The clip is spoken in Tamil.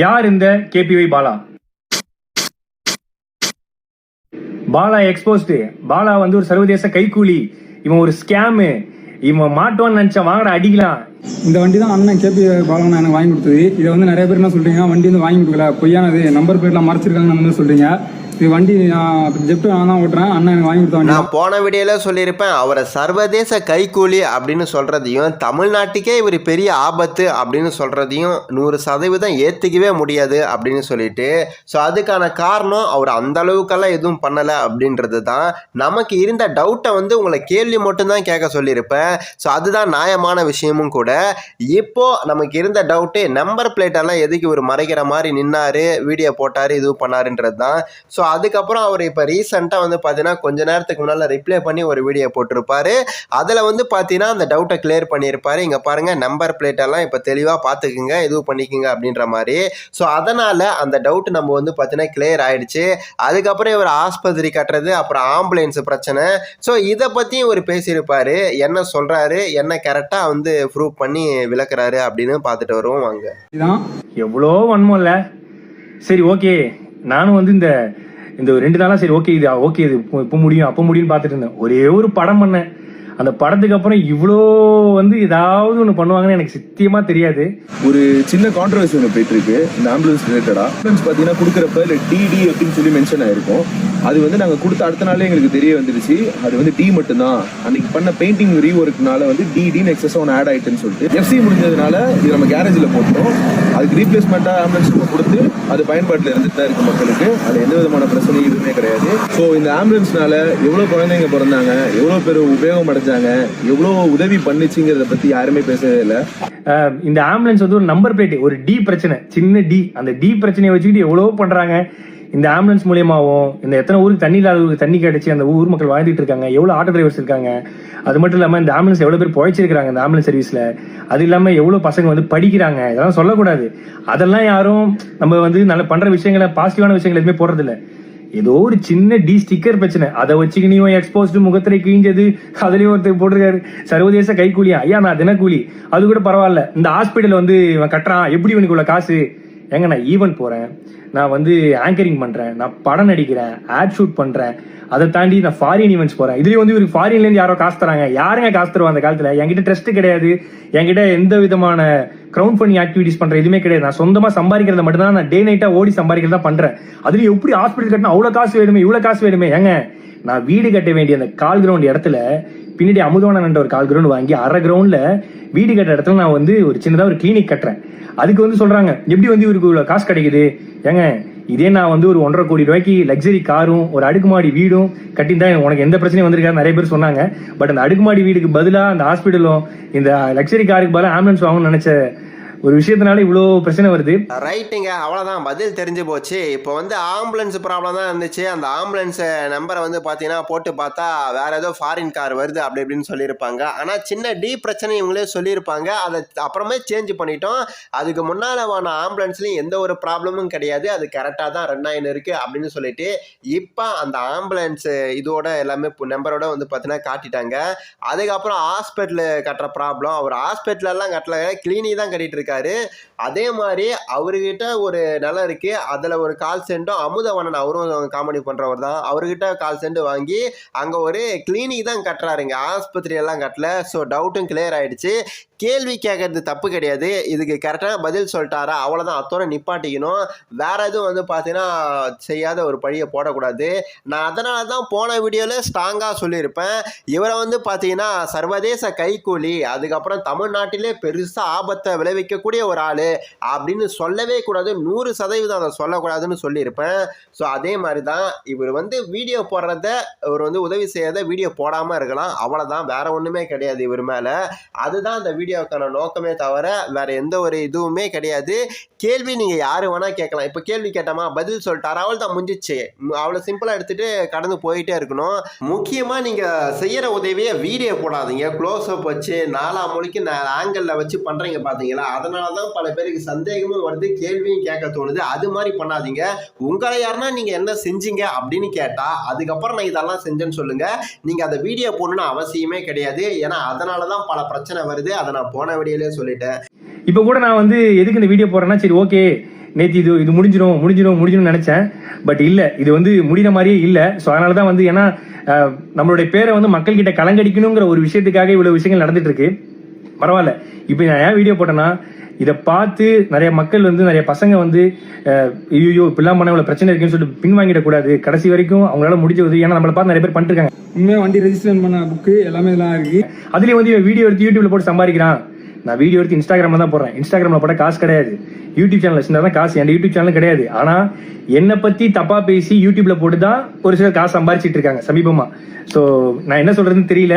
யார் இந்த கேபிஒய் பாலா? பாலா எக்ஸ்போஸ்டு பாலா வந்து ஒரு சர்வதேச கைக்கூலி இவன் ஒரு ஸ்கேமு இவன் மாட்டோன்னு நினச்சா வாங்கடா அடிக்கலாம். இந்த வண்டி தான் அண்ணன் கேபி பாலன் எனக்கு வாங்கி கொடுத்தது. இதை வந்து நிறைய பேர் என்ன சொல்றீங்க? வண்டி வந்து வாங்கி கொடுக்கல. பொய்யானது. நம்பர் பிளேட்லாம் மறைச்சிருக்காங்கன்னு வந்து சொல்றீங்க. இது வண்டி நான் ஜெப்ட் நான் தான் ஓட்டுறேன் அண்ணன் எனக்கு வாங்கி கொடுத்த நான் போன வீடியோல சொல்லியிருப்பேன் அவரை சர்வதேச கைக்கூலி அப்படின்னு சொல்றதையும் தமிழ்நாட்டுக்கே இவர் பெரிய ஆபத்து அப்படின்னு சொல்றதையும் நூறு சதவீதம் ஏத்துக்கவே முடியாது அப்படின்னு சொல்லிட்டு ஸோ அதுக்கான காரணம் அவர் அந்த அளவுக்கெல்லாம் எதுவும் பண்ணலை அப்படின்றது தான். நமக்கு இருந்த டவுட்டை வந்து உங்களை கேள்வி மட்டும்தான் கேட்க சொல்லியிருப்பேன். ஸோ அதுதான் நியாயமான விஷயமும் கூட. இப்போ நமக்கு இருந்த டவுட்டு நம்பர் பிளேட்டெல்லாம் எதுக்கு இவர் மறைக்கிற மாதிரி நின்னாரு வீடியோ போட்டாரு இது பண்ணாருன்றது தான். ஸோ அதுக்கப்புறம் அவர் இப்போ ரீசெண்டாக வந்து பார்த்தீங்கன்னா கொஞ்ச நேரத்துக்கு முன்னால் ரிப்ளை பண்ணி ஒரு வீடியோ போட்டிருப்பாரு. அதில் வந்து பார்த்தீங்கன்னா அந்த டவுட்டை கிளியர் பண்ணியிருப்பாரு. இங்கே பாருங்கள் நம்பர் பிளேட்டெல்லாம் இப்போ தெளிவாக பார்த்துக்குங்க இது பண்ணிக்கோங்க அப்படின்ற மாதிரி. ஸோ அதனால் அந்த டவுட் நம்ம வந்து பார்த்தீங்கன்னா கிளியர் ஆகிடுச்சு அதுக்கப்புறம் இவர் ஆஸ்பத்திரி கட்டுறது அப்புறம் ஆம்புலன்ஸ் பிரச்சனை. ஸோ இதை பற்றியும் இவர் பேசியிருப்பார். என்ன சொல்கிறாரு என்ன கரெக்டாக வந்து ப்ரூவ் பண்ணி விளக்குறாரு அப்படின்னு பார்த்துட்டு வருவோம் வாங்க. எவ்வளோ எவ்வளோ இல்லை சரி ஓகே நானும் வந்து இந்த இந்த ஒரு ரெண்டு நாளாக சரி ஓகே இது ஓகே இது இப்போ முடியும் அப்போ முடியும்னு பார்த்துட்டு இருந்தேன். ஒரே ஒரு படம் பண்ணேன். அந்த படத்துக்கு அப்புறம் இவ்வளோ வந்து ஏதாவது ஒன்று பண்ணுவாங்கன்னு எனக்கு சத்தியமா தெரியாது. ஒரு சின்ன கான்ட்ரவர்சி ஒன்று போயிட்டு இருக்கு இந்த ஆம்புலன்ஸ் ரிலேட்டடா ஆம்புலன்ஸ் பார்த்தீங்கன்னா கொடுக்குறப்ப இல்லை டிடி அப்படின்னு சொல்லி மென்ஷன் ஆயிருக்கும். அது வந்து நாங்கள் கொடுத்த அடுத்த நாளே எங்களுக்கு தெரிய வந்துருச்சு அது வந்து டி மட்டும்தான். அன்னைக்கு பண்ண பெயிண்டிங் ரீஒர்க்னால வந்து டிடின்னு எக்ஸஸ் ஒன்று ஆட் ஆயிட்டுன்னு சொல்லிட்டு. எஃப்சி முடிஞ்சதுனால இது நம்ம கேரேஜில் போட்டோம் அதுக்கு ரீப்ளேஸ்மெண்ட்டாக ஆம்புலன்ஸ் நம்ம கொடுத்து அது பயன்பாட்டில் இருந்துட்டு தான் இருக்கு மக்களுக்கு. அது எந்த விதமான பிரச்சனையும் எதுவுமே கிடையாது. ஸோ இந்த ஆம்புலன்ஸ்னால எவ்வளோ குழந்தைங்க பிறந்தாங்க எவ்வளோ பேர் உபயோகம் அடைஞ்சாங்க எவ்வளோ உதவி பண்ணுச்சுங்கிறத பற்றி யாருமே பேசவே இல்லை. இந்த ஆம்புலன்ஸ் வந்து ஒரு நம்பர் பிளேட் ஒரு டி பிரச்சனை. சின்ன டி அந்த டி பிரச்சனையை வச்சுக்கிட்டு எவ்வளோ பண்ணுறாங்க இந்த ஆம்புலன்ஸ் மூலியமாகவும் இந்த எத்தனை ஊருக்கு தண்ணி இல்லாத ஊருக்கு தண்ணி கிடைச்சி அந்த ஊர் மக்கள் வாழ்ந்துட்டு இருக்காங்க எவ்வளோ ஆட்டோ டிரைவர்ஸ் இருக்காங்க அது மட்டும் இல்லாமல் இந்த ஆம்புலன்ஸ் எவ்வளோ பேர் புழைச்சிருக்காங்க இந்த ஆம்புலன்ஸ் சர்வீஸில் அது இல்லாமல் எவ்வளோ பசங்க வந்து படிக்கிறாங்க இதெல்லாம் சொல்லக்கூடாது. அதெல்லாம் யாரும் நம்ம வந்து நல்ல பண்ணுற விஷயங்களை பாசிட்டிவான விஷயங்கள் எதுவுமே போடுறதில்ல. ஏதோ ஒரு சின்ன டி ஸ்டிக்கர் பிரச்சனை. அதை வச்சுக்கு நீ எக்ஸ்போஸ்டு முகத்திரை கிழிஞ்சது அதுலயும் ஒருத்தர் போட்டிருக்காரு. சர்வதேச கைக்கூலியா ஐயா நான் தினக்கூலி. அது கூட பரவாயில்ல. இந்த ஹாஸ்பிட்டல் வந்து இவன் கட்டுறான். எப்படி இவனுக்கு உள்ள காசு? ஏங்க நான் ஈவெண்ட் போகிறேன் நான் வந்து ஆங்கரிங் பண்ணுறேன் நான் படம் நடிக்கிறேன் ஆட் ஷூட் பண்ணுறேன் அதை தாண்டி நான் ஃபாரின் ஈவெண்ட்ஸ் போகிறேன் இதுலேயும் வந்து இவருக்கு ஃபாரின்லேருந்து யாரோ காசு தராங்க. யாருங்க காசு தருவா அந்த காலத்தில்? என்கிட்ட ட்ரஸ்ட் கிடையாது. என்கிட்ட எந்த விதமான க்ரௌண்ட் ஃபண்டிங் ஆக்டிவிட்டிஸ் பண்ணுற எதுவுமே கிடையாது. நான் சொந்தமாக சம்பாதிக்கிறத மட்டும் தான் நான் டே நைட்டாக ஓடி சம்பாதிக்கிறதா பண்ணுறேன் அதுலேயும் எப்படி ஹாஸ்பிட்டல் கட்டினா அவ்வளோ காசு வேணுமே இவ்வளோ காசு வேணுமே? ஏங்க நான் வீடு கட்ட வேண்டிய அந்த கால் கிரவுண்ட் இடத்துல பின்னாடி அமுதவானன் ஒரு கால் கிரவுண்ட் வாங்கி அரை கிரவுண்டில் வீடு கட்டுற இடத்துல நான் வந்து ஒரு சின்னதாக ஒரு கிளினிக் கட்டுறேன். அதுக்கு வந்து சொல்கிறாங்க எப்படி வந்து இவருக்கு இவ்வளோ காசு கிடைக்குது? ஏங்க இதே நான் வந்து ஒரு ஒன்றரை கோடி ரூபாய்க்கு லக்ஸரி காரும் ஒரு அடுக்குமாடி வீடும் கட்டியிருந்தா உனக்கு எந்த பிரச்சனையும் வந்திருக்காது நிறைய பேர் சொன்னாங்க. பட் அந்த அடுக்குமாடி வீடுக்கு பதிலாக அந்த ஹாஸ்பிட்டலும் இந்த லக்ஸரி காருக்கு பதிலாக ஆம்புலன்ஸ் வாங்கணும்னு நினச்ச ஒரு விஷயத்தினால இவ்வளோ பிரச்சனை வருது. ரைட்டுங்க அவ்வளோதான் பதில் தெரிஞ்சு போச்சு. இப்போ வந்து ஆம்புலன்ஸ் ப்ராப்ளம் தான் இருந்துச்சு. அந்த ஆம்புலன்ஸ் நம்பரை வந்து பார்த்தீங்கன்னா போட்டு பார்த்தா வேற ஏதோ ஃபாரின் கார் வருது அப்படி இப்படின்னு சொல்லியிருப்பாங்க. ஆனால் சின்ன டி பிரச்சனை இவங்களே சொல்லியிருப்பாங்க. அதை அப்புறமே சேஞ்ச் பண்ணிட்டோம். அதுக்கு முன்னால் வான ஆம்புலன்ஸ்லையும் எந்த ஒரு ப்ராப்ளமும் கிடையாது. அது கரெக்டாக தான் ரன் ஆகின்னு இருக்கு அப்படின்னு சொல்லிட்டு இப்போ அந்த ஆம்புலன்ஸ் இதோட எல்லாமே நம்பரோட வந்து பார்த்தீங்கன்னா காட்டிட்டாங்க. அதுக்கப்புறம் ஹாஸ்பிட்டலு கட்டுற ப்ராப்ளம் அவர் ஹாஸ்பிட்டலெல்லாம் கட்டல. கிளினிக் தான் கட்டிட்டு இருக்காரு. அதே மாதிரி அவர்கிட்ட ஒரு நிலம் இருக்கு. அதில் ஒரு கால் சென்டும் அமுதவனன் அவரும் காமெடி பண்ணுறவர் தான். அவர்கிட்ட கால் சென்ட் வாங்கி அங்கே ஒரு கிளினிக் தான் கட்டுறாருங்க. ஆஸ்பத்திரி எல்லாம் கட்டல. ஸோ டவுட்டும் கிளியர் ஆயிடுச்சு. கேள்வி கேட்கறது தப்பு கிடையாது. இதுக்கு கரெக்டான பதில் சொல்லிட்டாரா அவ்வளோதான் அத்தோட நிப்பாட்டிக்கணும். வேற எதுவும் வந்து பார்த்தீங்கன்னா செய்யாத ஒரு பழியை போடக்கூடாது. நான் அதனால தான் போன வீடியோவில் ஸ்ட்ராங்காக சொல்லியிருப்பேன். இவரை வந்து பார்த்தீங்கன்னா சர்வதேச கைக்கூலி அதுக்கப்புறம் தமிழ்நாட்டிலே பெருசாக ஆபத்தை விளைவிக்கக்கூடிய ஒரு ஆள் அப்படின்னு சொல்லவே கூடாது. நூறு சதவீதம் அதை சொல்லக்கூடாதுன்னு சொல்லியிருப்பேன். ஸோ அதே மாதிரி தான் இவர் வந்து வீடியோ போடுறத இவர் வந்து உதவி செய்யாத வீடியோ போடாமல் இருக்கலாம். அவ்வளோதான் வேற ஒன்றுமே கிடையாது இவர் மேலே. அதுதான் அந்த வீடியோக்கான நோக்கமே தவிர வேற எந்த ஒரு இதுவுமே கிடையாது. கேள்வி நீங்கள் யார் வேணால் கேட்கலாம். இப்போ கேள்வி கேட்டோமா பதில் சொல்லிட்டாரு. அவள் தான் முடிஞ்சிச்சு. அவ்வளோ சிம்பிளாக எடுத்துட்டு கடந்து போயிட்டே இருக்கணும். முக்கியமாக நீங்கள் செய்கிற உதவியை வீடியோ போடாதீங்க. க்ளோஸ் அப் வச்சு நாலா மொழிக்கு ஆங்கிளில் வச்சு பண்ணுறீங்க பார்த்தீங்களா அதனால தான் பல பேருக்கு சந்தேகமும் வருது கேள்வியும் கேட்க தோணுது. அது மாதிரி பண்ணாதீங்க. உங்களை யாருன்னா நீங்கள் என்ன செஞ்சீங்க அப்படின்னு கேட்டால் அதுக்கப்புறம் நான் இதெல்லாம் செஞ்சேன்னு சொல்லுங்கள் நீங்கள் அதை வீடியோ போடணும்னு அவசியமே கிடையாது. ஏன்னா அதனால தான் பல பிரச்சனை வருது. அதை நான் போன வீடியோலேயே சொல்லிட்டேன். இப்போ கூட நான் வந்து எதுக்கு இந்த வீடியோ போடுறேன்னா சரி ஓகே நேற்று இது இது முடிஞ்சிடும் முடிஞ்சிடும் முடிஞ்சிடும்னு நினைச்சேன். பட் இல்ல இது வந்து முடிகிற மாதிரியே இல்ல. ஸோ அதனால தான் வந்து ஏன்னா நம்மளுடைய பேரை வந்து மக்கள் கிட்ட கலங்கடிக்கணுங்கிற ஒரு விஷயத்துக்காக இவ்வளவு விஷயங்கள் நடந்துட்டு இருக்கு. பரவாயில்ல. இப்போ நான் ஏன் வீடியோ போட்டேன்னா இதை பார்த்து நிறைய மக்கள் வந்து நிறைய பசங்க வந்து ஐயோ இப்படிலாம் பண்ண இவ்வளவு பிரச்சனை இருக்குன்னு சொல்லிட்டு பின்வாங்கிடக்கூடாது கடைசி வரைக்கும் அவங்களால முடிஞ்ச உதவி ஏன்னா நம்மளை பார்த்து நிறைய பேர் பண்ணிருக்காங்க. உண்மையாக வண்டி ரெஜிஸ்ட்ரேஷன் பண்ண புக்கு எல்லாமே இதெல்லாம் இருக்கு. அதுலயும் வந்து வீடியோ எடுத்து யூடியூப்ல போட்டு சம்பாதிக்கிறான். நான் வீடியோ எடுத்து இன்ஸ்டாகிராம்ல தான் போடுறேன். இன்ஸ்டாகிராம்ல போட்ட காசு கிடையாது. யூடியூப் சேனல் வச்சிருந்தா தான் காசு. என் யூடியூப் சேனல் கிடையாது. ஆனா என்னை பத்தி தப்பா பேசி யூடியூப்ல போட்டு தான் ஒரு சிலர் காசு சம்பாரிச்சிட்டு இருக்காங்க சமீபமா. சோ நான் என்ன சொல்றதுன்னு தெரியல.